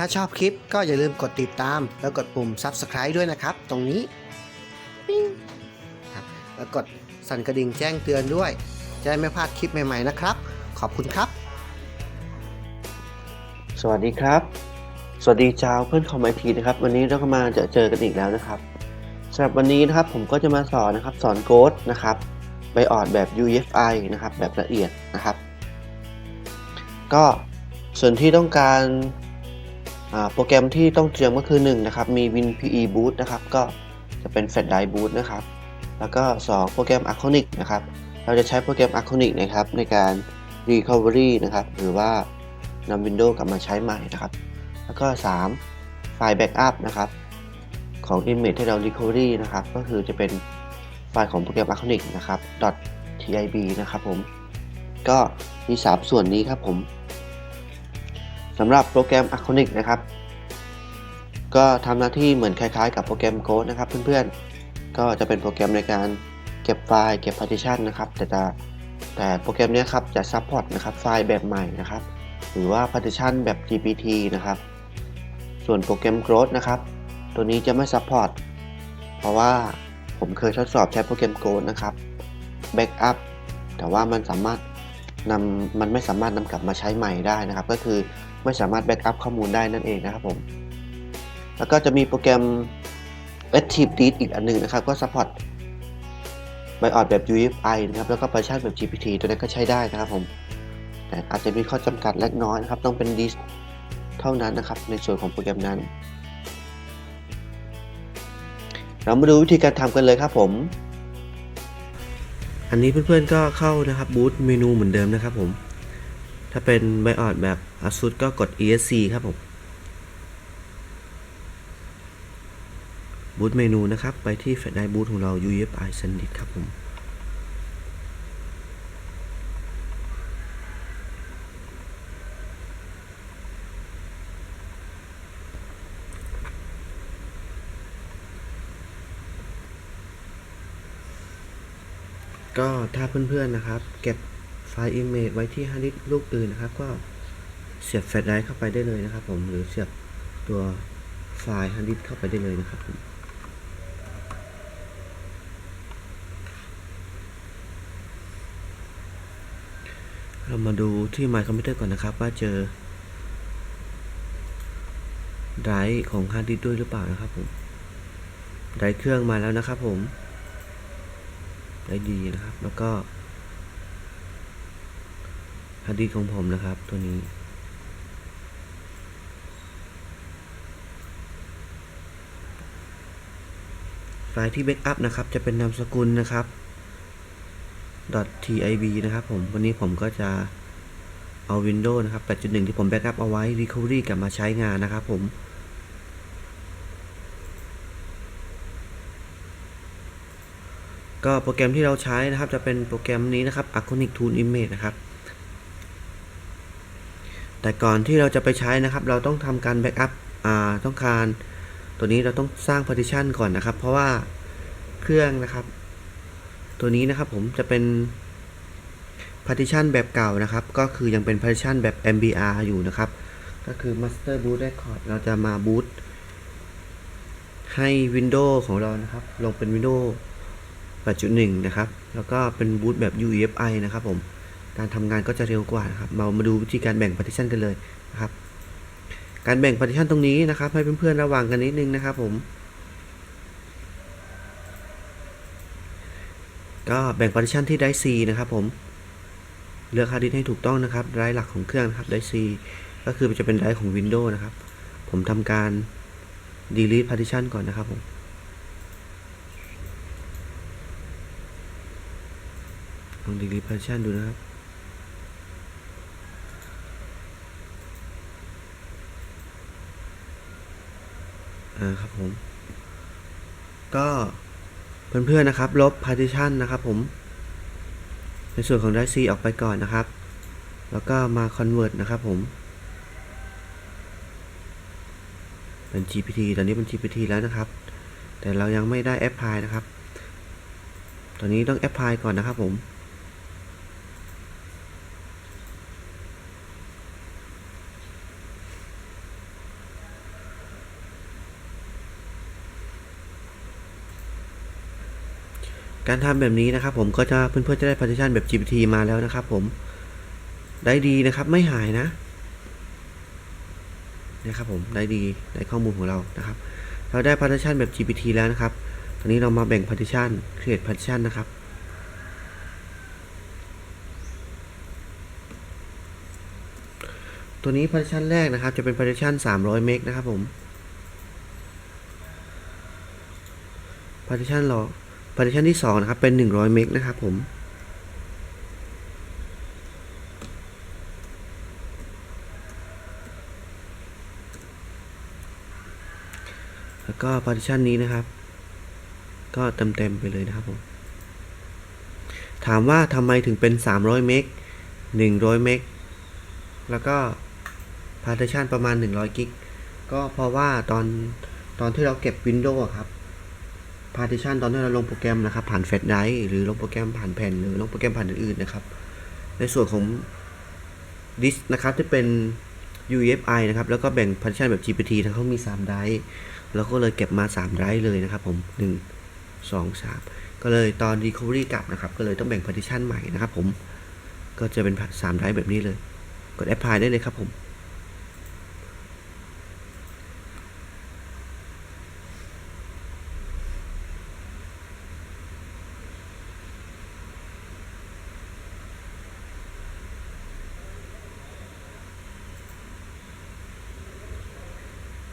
ถ้าชอบคลิปก็อย่าลืมกดติดตาม แล้วกดปุ่ม Subscribe ด้วยนะครับ ตรงนี้ปิ้งครับแล้วกดสั่นกระดิ่งแจ้งเตือนด้วย จะได้ไม่พลาดคลิปใหม่ๆนะครับ ขอบคุณครับ สวัสดีครับ สวัสดีชาวเพื่อนคอมไอทีนะครับ วันนี้เราก็มาจอเจอกันอีกแล้วนะครับสำหรับวันนี้นะครับผมก็จะมาสอนนะครับ สอนโค้ดนะครับ ไบออดแบบ UEFI นะครับ แบบละเอียดนะครับ ก็ส่วนที่ต้องการโปรแกรมที่ต้องเตรียมก็คือ1นะครับมี WinPE Boot นะครับ ก็จะเป็น Flash Drive Boot นะครับ แล้วก็ 2 โปรแกรม Aconic นะครับ เราจะใช้โปรแกรม Aconic นะครับ ในการ Recovery นะครับ หรือว่านำ Windows กลับมาใช้ใหม่นะครับ แล้วก็ 3 ไฟล์ Backup นะครับ ของ image ที่เรา recovery นะครับ ก็คือจะเป็น ไฟล์ของโปรแกรม Acronic นะครับ .tib นะครับผม ก็มี 3 ส่วนนี้ครับผมสำหรับโปรแกรม Acronic นะครับ ก็ทำหน้าที่เหมือนคล้ายๆ กับโปรแกรม Code นะครับเพื่อนๆ ก็จะเป็นโปรแกรมในการเก็บไฟล์เก็บ partition นะครับ แต่จะแต่โปรแกรมนี้ครับจะ support นะครับไฟล์แบบใหม่นะครับ หรือว่า partition แบบ GPT นะครับ ส่วนโปรแกรม Growth นะครับ ตัวนี้จะไม่ support เพราะว่า ผมเคยทดสอบใช้โปรแกรม Growth นะครับ Backup แต่ว่ามันสามารถนำมันไม่สามารถนำกลับมาใช้ใหม่ได้นะครับ ก็คือไม่สามารถ Backup ข้อมูลได้นั่นเองนะครับผม แล้วก็จะมีโปรแกรม Active Read อีกอันหนึงนะครับ ก็ support BIOS แบบ UFI นะครับ แล้วก็ partition แบบ GPT ตัวนั้ก็ใช้ได้นะครับผม แต่อาจจะมีข้อจำกัดเล็กน้อยนะครับ ต้องเป็นดิสเท่านั้นนะครับ ในส่วนของโปรแกรมนั้น เรามาดูวิธีการทำกันเลยครับผม อันนี้เพื่อนๆก็เข้านะครับบูตเมนูเหมือนเดิมนะครับผม ถ้าเป็นไบออดแบบ ASUS ก็กด ESC ครับผมบูตเมนูนะครับ ไปที่แฟลชไดร์บูตของเรา UEFI SanDisk ครับผม ก็ถ้าเพื่อนๆนะครับ เก็บไฟล์ image ไว้ที่ฮาร์ดดิสก์ลูกอื่นนะครับ ก็เสียบแฟลชไดรฟ์เข้าไปได้เลยนะครับ ผมหรือเสียบตัวไฟล์ฮาร์ดดิสก์เข้าไปได้เลยนะครับผมเรามาดูที่ My Computer ก่อนนะครับ ว่าเจอไดรฟ์ของฮาร์ดดิสก์ด้วยหรือเปล่านะครับผมไดรฟ์เครื่องมาแล้วนะครับผม ได้ดีนะครับ แล้วก็ฮาร์ดดิสของผมนะครับ ตัวนี้ ไฟล์ที่แบ็กอัพนะครับ จะเป็นนามสกุลนะครับ .tib นะครับผม วันนี้ผมก็จะเอา Windows นะครับ 8.1 ที่ผมแบ็กอัพเอาไว้ Recovery กลับมาใช้งานนะครับผม ก็โปรแกรมที่เราใช้นะครับ จะเป็นโปรแกรมนี้นะครับ Aconic Tool Image นะครับ แต่ก่อนที่เราจะไปใช้นะครับ เราต้องทำการแบ็กอัพต้องการตัวนี้เราต้องสร้าง partition ก่อนนะครับ เพราะว่าเครื่องนะครับ ตัวนี้นะครับผมจะเป็น partition แบบเก่านะครับ ก็คือยังเป็น partition แบบ MBR อยู่นะครับ ก็คือ master boot record เราจะมา boot ให้ Windows ของเรานะครับ ลงเป็น Windows 8.1 นะครับ แล้วก็เป็นบูตแบบ UEFI นะครับผม การทำงานก็จะเร็วกว่านะครับ เรามาดูวิธีการแบ่ง partition กันเลยนะครับ การแบ่ง partition ตรงนี้นะครับ ให้เพื่อนๆระวังกันนิดนึงนะครับผม ก็แบ่ง partition ที่ drive C นะครับผม เลือก hard disk ให้ถูกต้องนะครับ drive หลักของเครื่องนะครับ drive C ก็คือจะเป็น drive ของ Windows นะครับ ผมทำการ delete partition ก่อนนะครับผม ลอง delete partition ดูนะครับอ่าครับผม ก็เพื่อนๆนะครับ ลบ partition นะครับผม ในส่วนของ drive C ออกไปก่อนนะครับ แล้วก็มา convert นะครับผม เป็น GPT ตอนนี้เป็น GPT แล้วนะครับ แต่เรายังไม่ได้ apply นะครับ ตอนนี้ต้อง apply ก่อนนะครับผม การทำแบบนี้นะครับ ผมก็จะเพื่อนๆจะได้ partition แบบ GPT มาแล้วนะครับ ผมได้ดีนะครับไม่หายนะนี่ยครับผมได้ดีในข้อมูลของเรานะครับ เราได้ partition แบบ GPT แล้วนะครับตอนนี้เรามาแบ่ง partition create partition นะครับตัวนี้ partition แรกนะครับ จะเป็น partition 300 เมกนะครับผม partition รอ partition ที่2นะครับเป็น 100 เมกนะครับผมแล้วก็ partition นี้นะครับ ก็เต็มๆไปเลยนะครับผม ถามว่าทำไมถึงเป็น 300 เมก 100 เมก แล้วก็ partition ประมาณ 100 กิก ก็เพราะว่าตอนตอนที่เราเก็บ Windows ครับ partition ตอนที่เราลงโปรแกรมนะครับ ผ่านแฟลชไดรฟ์หรือลงโปรแกรมผ่านแผ่นหรือลงโปรแกรมผ่านอื่นๆนะครับ ในส่วนของดิสนะครับที่เป็น UEFI นะครับ แล้วก็แบ่ง partition แบบ GPT ทั้งเขามี 3 ไดรฟ์แล้วก็เลยเก็บมา 3 ไดรฟ์เลยนะครับผม 1 2 3 ก็เลยตอน recovery กลับนะครับ ก็เลยต้องแบ่ง partition ใหม่นะครับผม ก็จะเป็น 3 ไดรฟ์แบบนี้เลย กด apply ได้เลยครับผม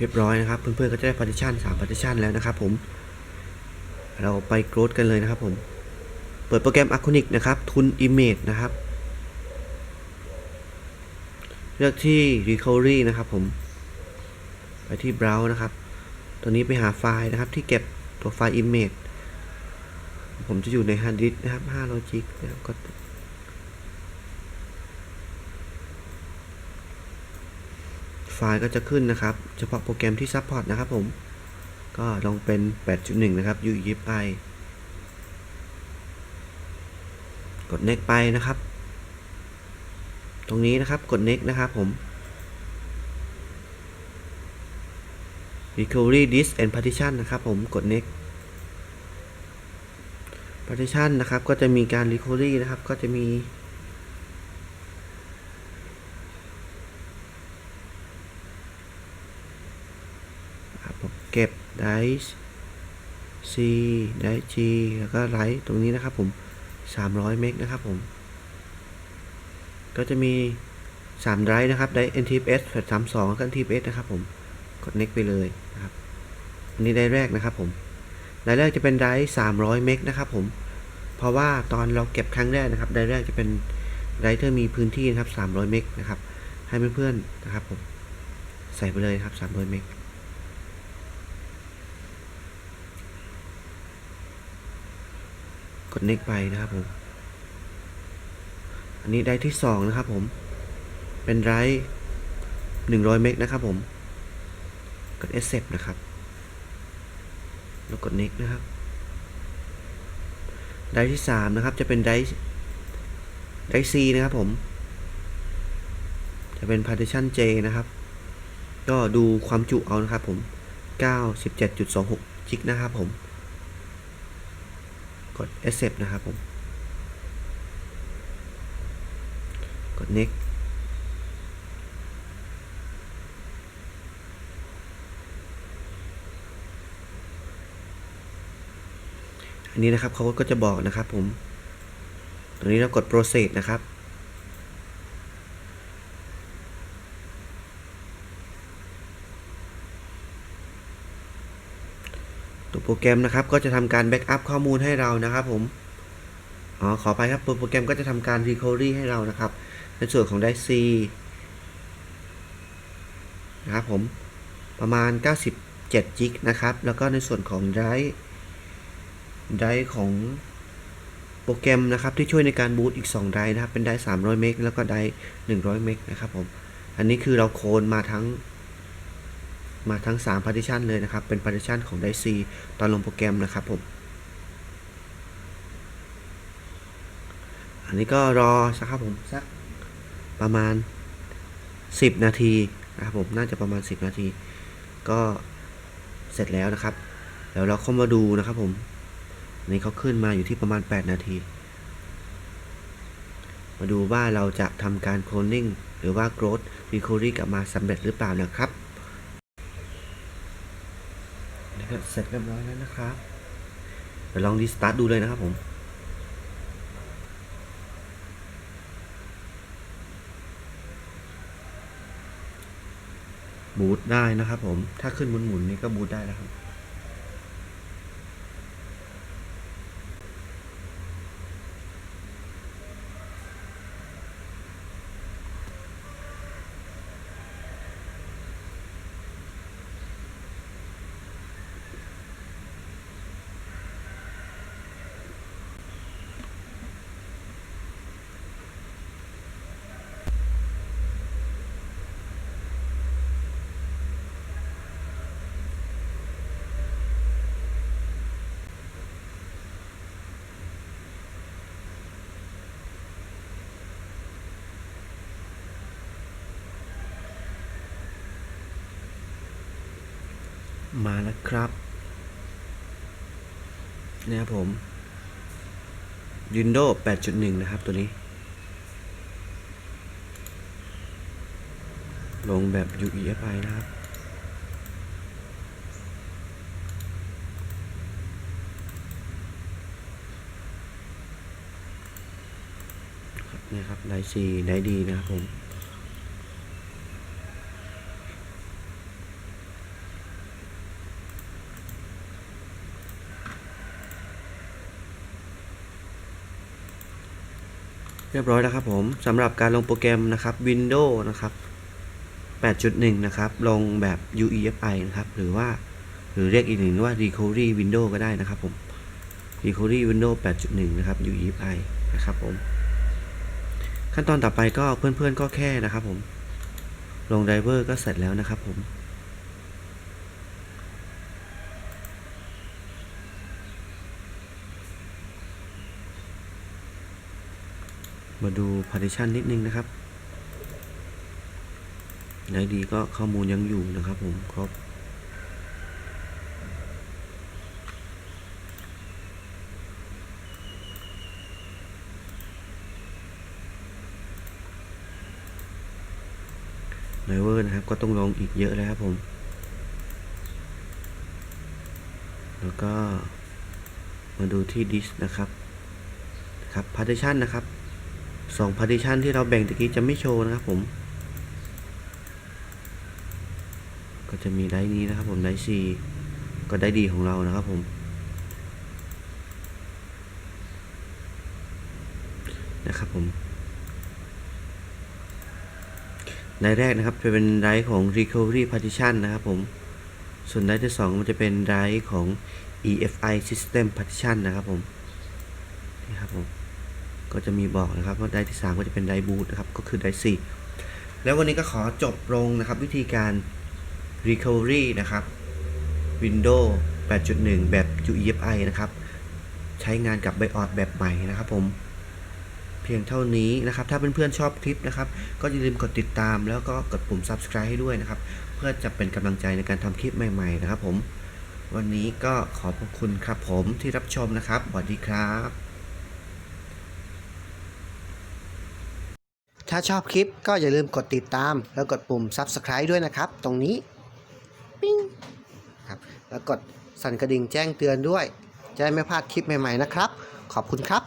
เรียบร้อยนะครับ เพื่อนๆก็จะได้ partition 3 partition แล้วนะครับผม เราไป growth กันเลยนะครับผม เปิดโปรแกรม Aconic นะครับ ทุน image นะครับ เลือกที่ recovery นะครับผม ไปที่ browse นะครับ ตัวนี้ไปหาไฟล์นะครับที่เก็บตัวไฟล์ image ผมจะอยู่ใน hard disk นะครับ500 g นะครับก็ ไฟล์ก็จะขึ้นนะครับ เฉพาะโปรแกรมที่ support นะครับผม ก็ลองเป็น 8.1 นะครับ UEFI กด next ไปนะครับ ตรงนี้นะครับกด next นะครับผม recovery disk and partition นะครับผมกด next partition นะครับก็จะมีการ recovery นะครับก็จะมี ครับผม เก็บไดส์ C ไดส์ G แล้วก็ไลท์ตรงนี้นะครับผม 300 เมกนะครับผม ก็จะมี3ไดร์นะครับไดร์ NTFS แฟลช32แล้วก็ NTFS นะครับผม กด next ไปเลยนะครับ อันนี้ไดร์แรกนะครับผมไดร์แรกจะเป็นไดร์300 เมกนะครับผม เพราะว่าตอนเราเก็บครั้งแรกนะครับไดร์แรกจะเป็นไดร์ที่มีพื้นที่นะครับ300 เมกนะครับ ให้เพื่อนๆนะครับผม ใส่ไปเลยครับ300 เมก กด next ไปนะครับผม อันนี้ได้ที่สองนะครับผม เป็นไรหนึ่งร้อยเมกนะครับผม กด accept นะครับ แล้วกด next นะครับ ได้ที่สามนะครับ จะเป็นได้ได้ C นะครับผม จะเป็น partition J นะครับ ก็ดูความจุเอานะครับผม 97.26จิกนะครับผม ด accept นะครับผม กด next อันนี้นะครับเขาก็จะบอกนะครับผมตรงนี้เรากด process นะครับ ตัวโปรแกรมนะครับก็จะทำการแบ็กอัพข้อมูลให้เรานะครับผมอ๋อขอไปครับตัวโปรแกรมก็จะทำการ recovery ให้เรานะครับ ในส่วนของ drive C นะครับผมประมาณ 97จิกนะครับ แล้วก็ในส่วนของ drive drive ของโปรแกรมนะครับที่ช่วยในการบูตอีก2 drive นะครับ เป็น drive 300 เมกแล้วก็ drive 100 เมกนะครับผม อันนี้คือเราโคลนมาทั้ง มาทั้ง 3 partition เลยนะครับ เป็น partition ของ d i c ตอนลงโปรแกรมนะครับผม อันนี้ก็รอสักครับผมสักประมาณ 10 นาทีนะครับผม น่าจะประมาณ 10 นาที ก็เสร็จแล้วนะครับ เดี๋ยวเราเข้ามาดูนะครับผมอันนี้เขาขึ้นมาอยู่ที่ประมาณ 8 นาที มาดูว่าเราจะทำการโคลนนิ่งหรือว่า growth recovery กลับมาสำเร็จหรือเปล่านะครับนี่ก็ เสร็จเรียบร้อยแล้วนะครับเดี๋ยวลองรีสตาร์ทดูเลยนะครับผมบูตได้นะครับผม ถ้าขึ้นหมุนๆนี่ก็บูตได้แล้วครับ มาแล้วครับเนี่ยครับผม Windows 8.1 นะครับตัวนี้ ลงแบบ UEFI นะครับเนี่ยครับไดซีไดดีนะครับผม เรียบร้อยแล้วครับผมสำหรับการลงโปรแกรมนะครับ Windows นะครับ 8.1 นะครับ ลงแบบ UEFI นะครับ หรือว่าหรือเรียกอีกหนึ่งว่า Recovery Windows ก็ได้นะครับผม Recovery Windows 8.1 นะครับ UEFI นะครับผม ขั้นตอนต่อไปก็เพื่อนๆก็แค่นะครับผม ลงไดเวอร์ก็เสร็จแล้วนะครับผม มาดู partition นิดนึงนะครับไหนดีก็ข้อมูลยังอยู่นะครับผมครบไดเวอร์นะครับก็ต้องลงอีกเยอะแล้วครับผม แล้วก็มาดูที่ดิสนะครับ ครับ partition นะครับ สอง partition ที่เราแบ่งตะกี้จะไม่โชว์นะครับผม ก็จะมีได้นี้นะครับผมได้ C ก็ได้ดีของเรานะครับผมนะครับผมได้แรกนะครับจะเป็นไดของ recovery partition นะครับผม ส่วนไดที่สองมันจะเป็นไดของ EFI system partition นะครับผมนี่ครับผม ก็จะมีบอกนะครับว่าไดที่ 3 ก็จะเป็นไดบูทนะครับก็คือได4แล้ววันนี้ก็ขอจบลงนะครับวิธีการ recovery นะครับ Windows 8.1 แบบ UEFI นะครับ ใช้งานกับ BIOS แบบใหม่นะครับผม เพียงเท่านี้นะครับ ถ้าเพื่อนๆชอบคลิปนะครับ ก็อย่าลืมกดติดตาม แล้วก็กดปุ่ม subscribe ให้ด้วยนะครับ เพื่อจะเป็นกำลังใจในการทำคลิปใหม่ๆนะครับผม วันนี้ก็ขอบคุณครับผมที่รับชมนะครับสวัสดีครับ ถ้าชอบคลิปก็อย่าลืมกดติดตาม แล้วกดปุ่ม subscribe ด้วยนะครับ ตรงนี้ปิ้งครับแล้วกดสั่นกระดิ่งแจ้งเตือนด้วย จะได้ไม่พลาดคลิปใหม่ๆนะครับ ขอบคุณครับ